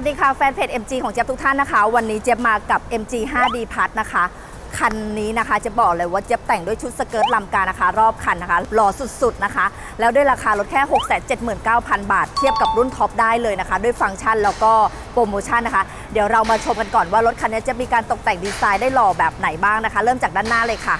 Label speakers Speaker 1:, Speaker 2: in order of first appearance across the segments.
Speaker 1: สดีค่ะแฟนเพจ MG ของเจี๊ยบทุกท่านนะคะ วันนี้เจี๊ยบมากับ MG 5D Plus นะคะ คันนี้นะคะจะบอกเลยว่าเจี๊ยบแต่งด้วยชุดสเกิร์ตลำการนะคะ รอบคันนะคะหล่อสุดๆนะคะ แล้วด้วยราคารถแค่ 679,000 บาท เทียบกับรุ่นท็อปได้เลยนะคะ ด้วยฟังก์ชันแล้วก็โปรโมชั่นนะคะ เดี๋ยวเรามาชมกันก่อนว่ารถคันนี้จะมีการตกแต่งดีไซน์ได้หล่อแบบไหนบ้างนะคะ เริ่มจากด้านหน้าเลยค่ะ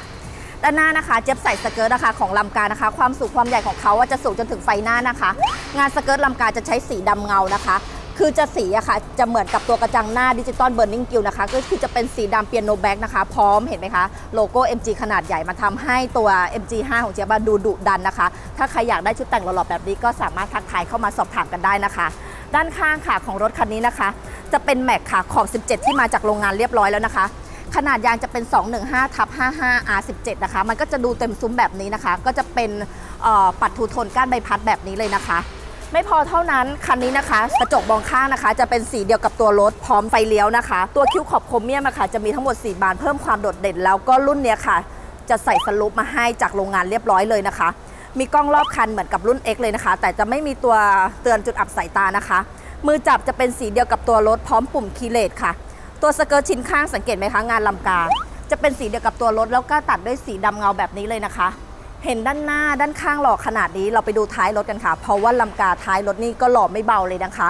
Speaker 1: ด้านหน้านะคะเจี๊บใส่สเกิร์ตนะคะของลำกานะคะ ความสูงความใหญ่ของเขาจะสูงจนถึงไฟหน้านะคะ งานสเกิร์ตลำกาจะใช้สีดำเงานะคะ คือจะสีอะค่ะ จะเหมือนกับตัวกระจังหน้าดิจิตอลเบ r ร์นิงกิลนะคะ ก็คือจะเป็นสีดำเปียโนแบ็กนะคะ พร้อมเห็นไหมคะ โลโก้ MG ขนาดใหญ่มาทำให้ตัว MG5 ของเจียบอะดูดุดันนะคะ ถ้าใครอยากได้ชุดแต่งหล่อๆแบบนี้ก็สามารถทักทายเข้ามาสอบถามกันได้นะคะ ด้านข้างค่ะของรถคันนี้นะคะ จะเป็นแม็กค่ะขอบ 17 ที่มาจากโรงงานเรียบร้อยแล้วนะคะขนาดยางจะเป็น 215ทับ55 R17 นะคะ มันก็จะดูเต็มซุ้มแบบนี้นะคะ ก็จะเป็นปัดทูโทนก้านใบพัดแบบนี้เลยนะคะ ไม่พอเท่านั้นคันนี้นะคะ กระจกมองข้างนะคะ จะเป็นสีเดียวกับตัวรถพร้อมไฟเลี้ยวนะคะ ตัวคิ้วขอบโครเมียมค่ะจะมีทั้งหมด 4 บานเพิ่มความโดดเด่น แล้วก็รุ่นเนี้ยค่ะ จะใส่สลูปมาให้จากโรงงานเรียบร้อยเลยนะคะ มีกล้องรอบคันเหมือนกับรุ่น X เลยนะคะ แต่จะไม่มีตัวเตือนจุดอับสายตานะคะ มือจับจะเป็นสีเดียวกับตัวรถพร้อมปุ่มคีย์เลสค่ะ ตัวสเกิร์ตชิ้นข้างสังเกตไหมคะงานลำกา จะเป็นสีเดียวกับตัวรถแล้วก็ตัดด้วยสีดำเงาแบบนี้เลยนะคะ เห็นด้านหน้าด้านข้างหล่อขนาดนี้เราไปดูท้ายรถกันค่ะ เพราะว่าลำกาท้ายรถนี่ก็หล่อไม่เบาเลยนะคะ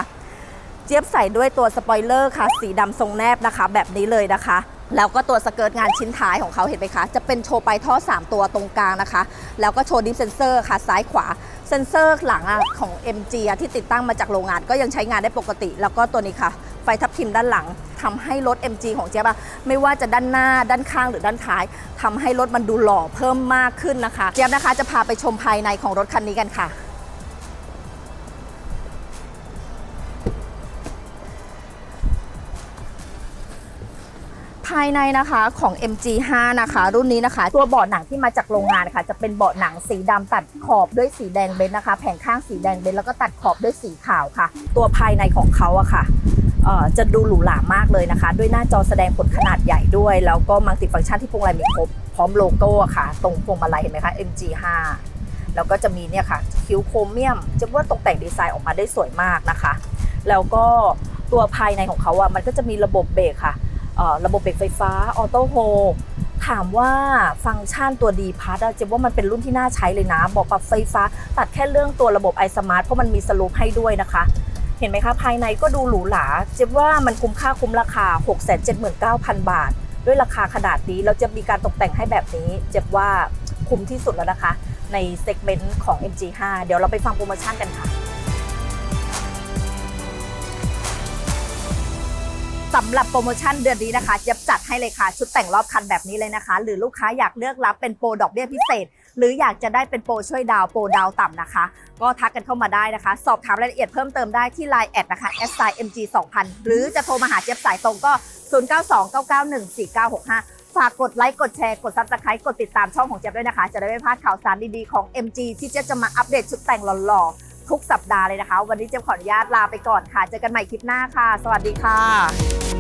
Speaker 1: เจี๊ยบใส่ด้วยตัวสปอยเลอร์ค่ะ สีดำทรงแนบนะคะ แบบนี้เลยนะคะ แล้วก็ตัวสเกิร์ตงานชิ้นท้ายของเขาเห็นไหมคะ จะเป็นโชว์ไปลายท่อ 3 ตัวตรงกลางนะคะ แล้วก็โชว์ดิฟเซนเซอร์ค่ะซ้ายขวาเซนเซอร์หลังอของ MG ที่ติดตั้งมาจากโรงงานก็ยังใช้งานได้ปกติ แล้วก็ตัวนี้ค่ะ ไฟทับทิมด้านหลังทำให้รถ MG ของเจี๊ยบอะไม่ว่าจะด้านหน้าด้านข้างหรือด้านท้ายทำให้รถมันดูหล่อเพิ่มมากขึ้นนะคะเจี๊ยบนะคะจะพาไปชมภายในของรถคันนี้กันค่ะภายในนะคะของ MG5 นะคะ รุ่นนี้นะคะ ตัวเบาะหนังที่มาจากโรงงานค่ะจะเป็นเบาะหนังสีดำตัดขอบด้วยสีแดงเบนซ์นะคะ แผงข้างสีแดงเบนซ์แล้วก็ตัดขอบด้วยสีขาวค่ะ ตัวภายในของเขาอะค่ะเอ่อ จะดูหรูหรามากเลยนะคะ ด้วยหน้าจอแสดงผลขนาดใหญ่ด้วย แล้วก็มัลติฟังก์ชันที่พวงมาลัยมีครบ พร้อมโลโก้ค่ะ ตรงพวงมาลัยเห็นไหมคะ MG5 แล้วก็จะมีเนี่ยค่ะคิ้วโครเมียม จะว่าตกแต่งดีไซน์ออกมาได้สวยมากนะคะ แล้วก็ตัวภายในของเขาอะมันก็จะมีระบบเบรกค่ะระบบเบรกไฟฟ้าออโต้โฮถามว่าฟังก์ชันตัวดีพาร์ตเจ๊ว่ามันเป็นรุ่นที่น่าใช้เลยนะ บอกปรับไฟฟ้า ตัดแค่เรื่องตัวระบบ i Smart เพราะมันมีสลูปให้ด้วยนะคะ เห็นไหมคะภายในก็ดูหรูหราเจ๊ว่ามันคุ้มค่าคุ้มราคา 679,000 บาท ด้วยราคาขนาดนี้เราจะมีการตกแต่งให้แบบนี้ เจ๊ว่าคุ้มที่สุดแล้วนะคะ ในเซกเมนต์ของ MG5 เดี๋ยวเราไปฟังโปรโมชั่นกันค่ะ สำหรับโปรโมชั่นเดือนนี้นะคะเจะจัดให้เลยค่ะ ชุดแต่งรอบคันแบบนี้เลยนะคะ หรือลูกค้าอยากเลือกรับเป็นโปรดอกเบี้ยพิเศษ หรืออยากจะได้เป็นโปรช่วยดาวโปรดาวต่ำนะคะ ก็ทักกันเข้ามาได้นะคะ สอบถามรายละเอียดเพิ่มเติมได้ที่ Line แอดนะคะ s i mg 2000หรือจะโทรมาหาเจี๊ยบสายตรงก็ 0929914965 ฝากกดไลค์กดแชร์กดซับสไครต์กดติดตามช่องของเจี๊ยบด้วยนะคะ จะได้ไม่พลาดข่าวสารดีๆของ MG ที่เจี๊ยบจะมาอัปเดตชุดแต่งหล่อๆ ทุกสัปดาห์เลยนะคะ วันนี้เจมขออนุญาตลาไปก่อนค่ะ เจอกันใหม่คลิปหน้าค่ะ สวัสดีค่ะ